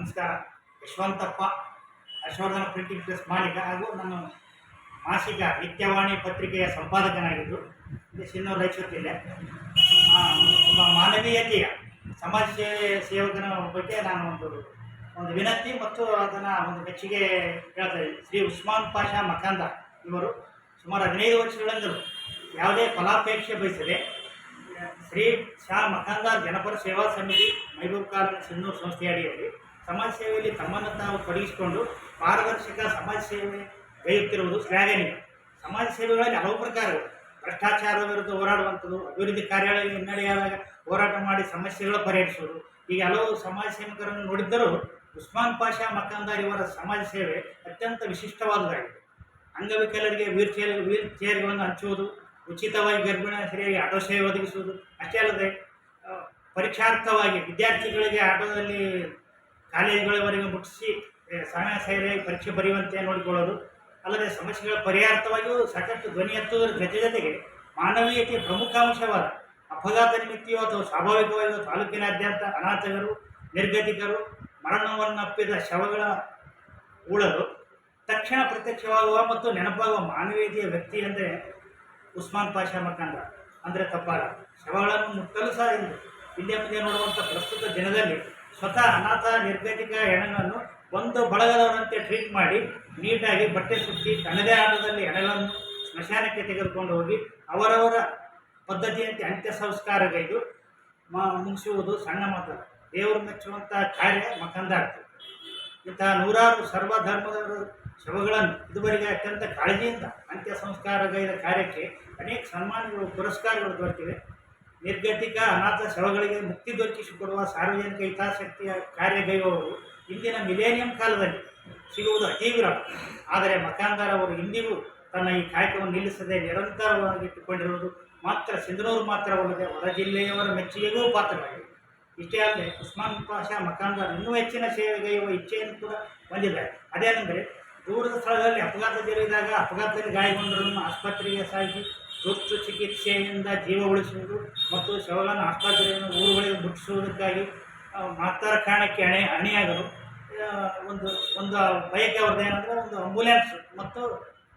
ನಮಸ್ಕಾರ. Yashwanthappa Harshvardhan printing press ಮಾಲೀಕ ಹಾಗೂ ನಾನು ಮಾಸಿಕ ನಿತ್ಯವಾಣಿ ಪತ್ರಿಕೆಯ ಸಂಪಾದಕನಾಗಿದ್ದು ಇಲ್ಲಿ ರಾಯಚೂರು ಜಿಲ್ಲೆ. ಮಾನವೀಯತೆಯ ಸಮಾಜ ಸೇವೆ ಸೇವಕನ ಬಗ್ಗೆ ನಾನು ಒಂದು ಒಂದು ವಿನಂತಿ ಮತ್ತು ಅದನ್ನು ಒಂದು ಮೆಚ್ಚುಗೆ ಹೇಳ್ತಾ ಇದ್ದೀನಿ. ಶ್ರೀ ಉಸ್ಮಾನ್ ಪಾಷಾ ಮಕಾಂದ ಇವರು ಸುಮಾರು ಹದಿನೈದು ವರ್ಷಗಳಿಂದಲೂ ಯಾವುದೇ ಫಲಾಪೇಕ್ಷೆ ಬಯಸದೆ, ಶ್ರೀ ಶಾ ಮಕಾಂದ ಜನಪರ ಸೇವಾ ಸಮಿತಿ, ಮೈಬೂಬ್ ಕಾಲನ, ಸಿನ್ನೂರು ಸಂಸ್ಥೆಯ ಅಡಿಯಲ್ಲಿ ಸಮಾಜ ಸೇವೆಯಲ್ಲಿ ತಮ್ಮನ್ನು ತಾವು ತೊಡಗಿಸಿಕೊಂಡು ಪಾರದರ್ಶಕ ಸಮಾಜ ಸೇವೆ ಗೈಯುತ್ತಿರುವುದು ಶ್ಲಾಘನೀಯ ಸಮಾಜ ಸೇವೆಗಳಲ್ಲಿ ಹಲವು ಪ್ರಕಾರಗಳು. ಭ್ರಷ್ಟಾಚಾರದ ವಿರುದ್ಧ ಹೋರಾಡುವಂಥದ್ದು, ಅಭಿವೃದ್ಧಿ ಕಾರ್ಯಾಲಯ ಹಿನ್ನಡೆಯಾದಾಗ ಹೋರಾಟ ಮಾಡಿ ಸಮಸ್ಯೆಗಳು ಪರಿಹರಿಸುವುದು. ಈಗ ಹಲವು ಸಮಾಜ ಸೇವಕರನ್ನು ನೋಡಿದ್ದರೂ ಉಸ್ಮಾನ್ ಪಾಷಾ ಮಕ್ಕಂದಾರ್ ಇವರ ಸಮಾಜ ಸೇವೆ ಅತ್ಯಂತ ವಿಶಿಷ್ಟವಾದುದಾಗಿದೆ. ಅಂಗವಿಕಲರಿಗೆ ವೀಲ್ ಚೇರ್, ವೀಲ್ ಚೇರ್ಗಳನ್ನು ಹಚ್ಚುವುದು, ಉಚಿತವಾಗಿ ಗರ್ಭಿಣ ಸ್ತ್ರೀಯರಿಗೆ ಆಟೋ ಸೇವೆ ಒದಗಿಸುವುದು, ಅಷ್ಟೇ ಅಲ್ಲದೆ ಪರೀಕ್ಷಾರ್ಥವಾಗಿ ವಿದ್ಯಾರ್ಥಿಗಳಿಗೆ ಆಟೋದಲ್ಲಿ ಕಾಲೇಜುಗಳವರೆಗೆ ಮುಟ್ಟಿಸಿ ಸಮಯ ಸರಿಯಾಗಿ ಪರೀಕ್ಷೆ ಬರೆಯುವಂತೆ ನೋಡಿಕೊಳ್ಳೋದು. ಅಲ್ಲದೆ ಸಮಸ್ಯೆಗಳ ಪರಿಹಾರ್ಥವಾಗಿಯೂ ಸಾಕಷ್ಟು ಧ್ವನಿ ಎತ್ತುವುದರ ಜೊತೆ ಜೊತೆಗೆ ಮಾನವೀಯತೆಯ ಪ್ರಮುಖ ಅಂಶವಾದ ಅಪಘಾತ ನಿಮಿತ್ತಿಯೋ ಅಥವಾ ಸ್ವಾಭಾವಿಕವಾಗಿಯೋ ತಾಲೂಕಿನಾದ್ಯಂತ ಅನಾಥಗರು ನಿರ್ಗತಿಕರು ಮರಣವನ್ನಪ್ಪಿದ ಶವಗಳ ಉಳಲು ತಕ್ಷಣ ಪ್ರತ್ಯಕ್ಷವಾಗುವ ಮತ್ತು ನೆನಪಾಗುವ ಮಾನವೀಯತೆಯ ವ್ಯಕ್ತಿ ಅಂದರೆ ಉಸ್ಮಾನ್ ಪಾಷಾ ಮಕಂದ ಅಂದರೆ ತಪ್ಪಾರ ಶವಗಳನ್ನು ಮುಟ್ಟಲು ಸಹ ಇಲ್ಲ ಹಿಂದೆ ಮುಂದೆ ನೋಡುವಂಥ ಪ್ರಸ್ತುತ ದಿನದಲ್ಲಿ ಸ್ವತಃ ಅನಾಥ ನಿರ್ಗತಿಕ ಹೆಣಗಳನ್ನು ಒಂದು ಬಳಗದವರಂತೆ ಟ್ರೀಟ್ ಮಾಡಿ ನೀಟಾಗಿ ಬಟ್ಟೆ ಸುತ್ತಿ ತನ್ನದೇ ಆಟದಲ್ಲಿ ಹೆಣಗಳನ್ನು ಸ್ಮಶಾನಕ್ಕೆ ತೆಗೆದುಕೊಂಡು ಹೋಗಿ ಅವರವರ ಪದ್ಧತಿಯಂತೆ ಅಂತ್ಯ ಸಂಸ್ಕಾರಗೈದು ಮುಗಿಸುವುದು ಸಣ್ಣ ಮಾತ್ರ ದೇವರು ಮೆಚ್ಚುವಂತಹ ಕಾರ್ಯ ಆಗ್ತದೆ ಇಂತಹ ನೂರಾರು ಸರ್ವಧರ್ಮದವರು ಶವಗಳನ್ನು ಇದುವರೆಗೆ ಅತ್ಯಂತ ಕಾಳಜಿಯಿಂದ ಅಂತ್ಯ ಸಂಸ್ಕಾರಗೈದ ಕಾರ್ಯಕ್ಕೆ ಅನೇಕ ಸನ್ಮಾನಗಳು ಪುರಸ್ಕಾರಗಳು ದೊರೆತಿವೆ. ನಿರ್ಗತಿಕ ಅನಾಥ ಸ್ಥಳಗಳಿಗೆ ಮುಕ್ತಿ ದೊರಕಿಸಿಕೊಡುವ ಸಾರ್ವಜನಿಕ ಹಿತಾಸಕ್ತಿಯ ಕಾರ್ಯಗೈವವರು ಇಂದಿನ ಮಿಲೇನಿಯಂ ಕಾಲದಲ್ಲಿ ಸಿಗುವುದು ಅತೀವ್ರ. ಆದರೆ ಮಕಾಂದಾರ್ ಅವರು ಇಂದಿಗೂ ತನ್ನ ಈ ಕಾಯಕವನ್ನು ನಿಲ್ಲಿಸದೆ ನಿರಂತರವಾಗಿಟ್ಟುಕೊಂಡಿರುವುದು ಮಾತ್ರ ಸಿಂಧನೂರು ಮಾತ್ರವಲ್ಲದೆ ಹೊರ ಜಿಲ್ಲೆಯವರ ಮೆಚ್ಚುಗೆಗೂ ಪಾತ್ರವಾಗಿದೆ. ಇಷ್ಟೇ ಅಲ್ಲದೆ ಉಸ್ಮಾನ್ ಪಾಷಾ ಮಕಾಂದಾರ್ ಇನ್ನೂ ಹೆಚ್ಚಿನ ಸೇವೆಗೈಯುವ ಇಚ್ಛೆಯನ್ನು ಕೂಡ ಹೊಂದಿದ್ದಾರೆ. ಅದೇನೆಂದರೆ ದೂರದ ಸ್ಥಳದಲ್ಲಿ ಅಪಘಾತ ಜರುಗಿದಾಗ ಅಪಘಾತದಲ್ಲಿ ಗಾಯಗೊಂಡರನ್ನು ಆಸ್ಪತ್ರೆಗೆ ಸಾಗಿಸಿ ತುರ್ತು ಚಿಕಿತ್ಸೆಯಿಂದ ಜೀವ ಉಳಿಸುವುದು ಮತ್ತು ಶವಗಳನ್ನು ಆಸ್ಪತ್ರೆಯನ್ನು ಊರುಗಳಿಗೆ ಮುಟ್ಟಿಸುವುದಕ್ಕಾಗಿ ಮಾತಾರ ಕಾರಣಕ್ಕೆ ಅಣೆ ಅಣಿಯಾದರು ಒಂದು ಒಂದು ಬಯಕೆ ಅವ್ರದ್ದು ಏನಂದರೆ ಒಂದು ಆಂಬ್ಯುಲೆನ್ಸ್ ಮತ್ತು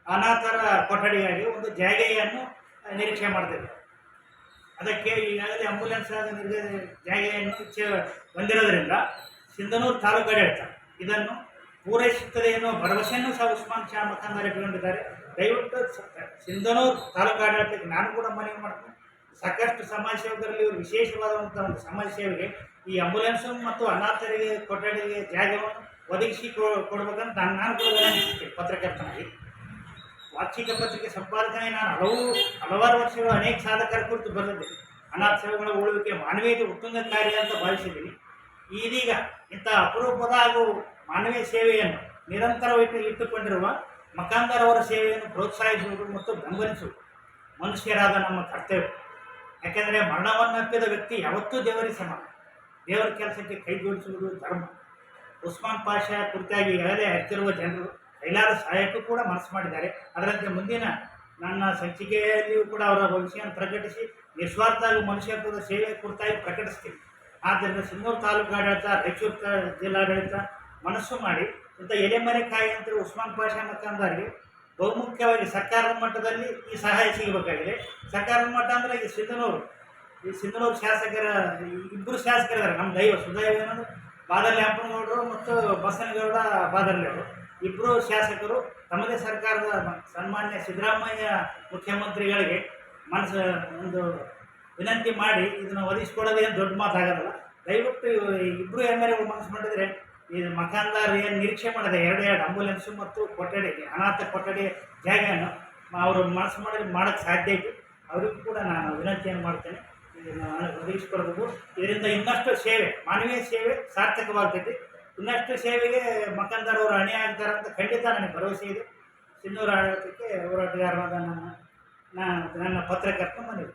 ಅನಾಥರ ಕೊಠಡಿಯಾಗಿ ಒಂದು ಜಾಗೆಯನ್ನು ನಿರೀಕ್ಷೆ ಮಾಡ್ತೇವೆ. ಅದಕ್ಕೆ ಈಗಾಗಲೇ ಆಂಬುಲೆನ್ಸ್ ಆದ ಜಾಗೆಯನ್ನು ಇಚ್ಛೆ ಹೊಂದಿರೋದ್ರಿಂದ ಸಿಂಧನೂರು ತಾಲೂಕು ಆಡಳಿತ ಇದನ್ನು ಪೂರೈಸುತ್ತದೆ ಎನ್ನುವ ಭರವಸೆಯನ್ನು ಸಹ ಉಸ್ಮಾನ್ ಶಾ ಮಖಂದರ್ ಇಟ್ಕೊಂಡಿದ್ದಾರೆ ದಯವಿಟ್ಟು ಸಿಂಧನೂರು ತಾಲೂಕು ಆಡಳಿತಕ್ಕೆ ನಾನು ಕೂಡ ಮನವಿ ಮಾಡ್ತೇನೆ. ಸಾಕಷ್ಟು ಸಮಾಜ ಸೇವಕರಲ್ಲಿ ಇವರು ವಿಶೇಷವಾದಂಥ ಒಂದು ಸಮಾಜ ಸೇವೆಗೆ ಈ ಆಂಬುಲೆನ್ಸು ಮತ್ತು ಅನಾಥರಿಗೆ, ಕೊಠಡಿಗೆ ಜಾಗವನ್ನು ಒದಗಿಸಿ ಕೊಡಬೇಕಂತ ಕೊಡ್ಬೇಕಂತ ನಾನು ನಾನು ಕೂಡ ವಿನಂತಿಸ್ತೇನೆ ಪತ್ರಕರ್ತನಾಗಿ. ವಾರ್ಷಿಕ ಪತ್ರಿಕೆ ಸಂಪಾದಕನೇ ನಾನು ಹಲವು, ಹಲವಾರು ವರ್ಷಗಳು ಅನೇಕ ಸಾಧಕರ ಕುರಿತು ಬರೆದಿದ್ದೇನೆ ಅನಾಥ ಸೇವೆಗಳ ಉಳುವಿಕೆ ಮಾನವೀಯತೆ ಉತ್ತುಂಗ ಕಾರ್ಯ ಅಂತ ಭಾವಿಸಿದ್ದೀನಿ. ಇದೀಗ ಇಂಥ ಅಪರೂಪದ ಹಾಗೂ ಮಾನವೀಯ ಸೇವೆಯನ್ನು ನಿರಂತರವಾಗಿ ಇಟ್ಟುಕೊಂಡಿರುವ ಮಕಾಂದರ್ ಅವರ ಸೇವೆಯನ್ನು ಪ್ರೋತ್ಸಾಹಿಸುವುದು ಮತ್ತು ಬೆಂಬಲಿಸುವುದು ಮನುಷ್ಯರಾದ ನಮ್ಮ ಕರ್ತವ್ಯ. ಯಾಕೆಂದರೆ ಮರಣವನ್ನಪ್ಪಿದ ವ್ಯಕ್ತಿ ಯಾವತ್ತೂ ದೇವರಿಗೆ ಸಮ. ದೇವರ ಕೆಲಸಕ್ಕೆ ಕೈ ಜೋಡಿಸುವುದು ಧರ್ಮ. ಉಸ್ಮಾನ್ ಪಾಷ ಕುರಿತಾಗಿ ಈಗಾಗಲೇ ಹತ್ತಿರುವ ಜನರು ಕೈಲಾದ ಸಹಾಯಕ್ಕೂ ಕೂಡ ಮನಸ್ಸು ಮಾಡಿದ್ದಾರೆ. ಅದರಂತೆ ಮುಂದಿನ ನನ್ನ ಸಂಚಿಕೆಯಲ್ಲಿಯೂ ಕೂಡ ಅವರ ಭವಿಷ್ಯವನ್ನು ಪ್ರಕಟಿಸಿ ನಿಸ್ವಾರ್ಥ ಮನುಷ್ಯತ್ವದ ಸೇವೆ ಕುರಿತಾಗಿ ಪ್ರಕಟಿಸ್ತೀನಿ. ಆದ್ದರಿಂದ ಸಿಂಗೂರು ತಾಲೂಕು ಆಡಳಿತ, ರಾಯಚೂರು ಜಿಲ್ಲಾಡಳಿತ ಮನಸ್ಸು ಮಾಡಿ. ಇಂಥ ಎಲೆಮರೆ ಕಾಯಿ ಅಂತ ಉಸ್ಮಾನ್ ಪಾಷಾ ಮಕ್ಕಂದಾರಿಗೆ ಬಹುಮುಖ್ಯವಾಗಿ ಸರ್ಕಾರದ ಮಟ್ಟದಲ್ಲಿ ಈ ಸಹಾಯ ಸಿಗಬೇಕಾಗಿದೆ. ಸರ್ಕಾರದ ಮಟ್ಟ ಅಂದರೆ ಈ ಸಿಂಧನೂರು. ಈ ಸಿಂಧನೂರು ಶಾಸಕರ ಇಬ್ಬರು ಶಾಸಕರಿದ್ದಾರೆ. ನಮ್ಮ ದೈವ ಸುದೈವ ಏನಂದ್ರೆ ಬಾದರ್ಲಿ ಹಂಪನಗೌಡರು ಮತ್ತು ಬಸನಗೌಡ ಬಾದರ್ಲಿ ಅವರು ಇಬ್ಬರು ಶಾಸಕರು ತಮ್ಮದೇ ಸರ್ಕಾರದ ಸನ್ಮಾನ್ಯ ಸಿದ್ದರಾಮಯ್ಯ ಮುಖ್ಯಮಂತ್ರಿಗಳಿಗೆ ಮನಸ್ಸು, ಒಂದು ವಿನಂತಿ ಮಾಡಿ ಇದನ್ನು ಒದಗಿಸ್ಕೊಳ್ಳೋದೇನು ದೊಡ್ಡ ಮಾತಾಗೋದಲ್ಲ ದಯವಿಟ್ಟು ಇಬ್ಬರು ಎಂ ಎಲ್ ಮನಸ್ಸು ಮಾಡಿದರೆ ಈ ಮಕಾನ್ದಾರ್ ಏನು ನಿರೀಕ್ಷೆ ಮಾಡಿದೆ? ಎರಡು ಎರಡು ಆಂಬುಲೆನ್ಸು ಮತ್ತು ಕೊಠಡಿ ಅನಾಥ ಕೊಠಡಿ ಜಾಗವನ್ನು ಅವರು ಮನಸ್ಸು ಮಾಡಿದ್ರೆ ಮಾಡೋಕ್ಕೆ ಸಾಧ್ಯ ಇತ್ತು ಅವರಿಗೂ ಕೂಡ ನಾನು ವಿನಂತಿಯನ್ನು ಮಾಡ್ತೇನೆ. ಒದಗಿಸ್ಕೊಡ್ಬೇಕು ಇದರಿಂದ ಇನ್ನಷ್ಟು ಸೇವೆ, ಮಾನವೀಯ ಸೇವೆ ಸಾರ್ಥಕವಾಗ್ತೈತಿ. ಇನ್ನಷ್ಟು ಸೇವೆಗೆ ಮಕಾನ್ದಾರ್ ಅವರು ಅಣಿ ಆಗ್ತಾರೆ ಅಂತ ಖಂಡಿತ ನನಗೆ ಭರವಸೆ ಇದೆ. ಸಿನ್ನೂರು ಆಡಳಿತಕ್ಕೆ ಹೋರಾಟಗಾರರಾದ ನನ್ನ ನನ್ನ ಪತ್ರಕರ್ತ ಮನವಿ.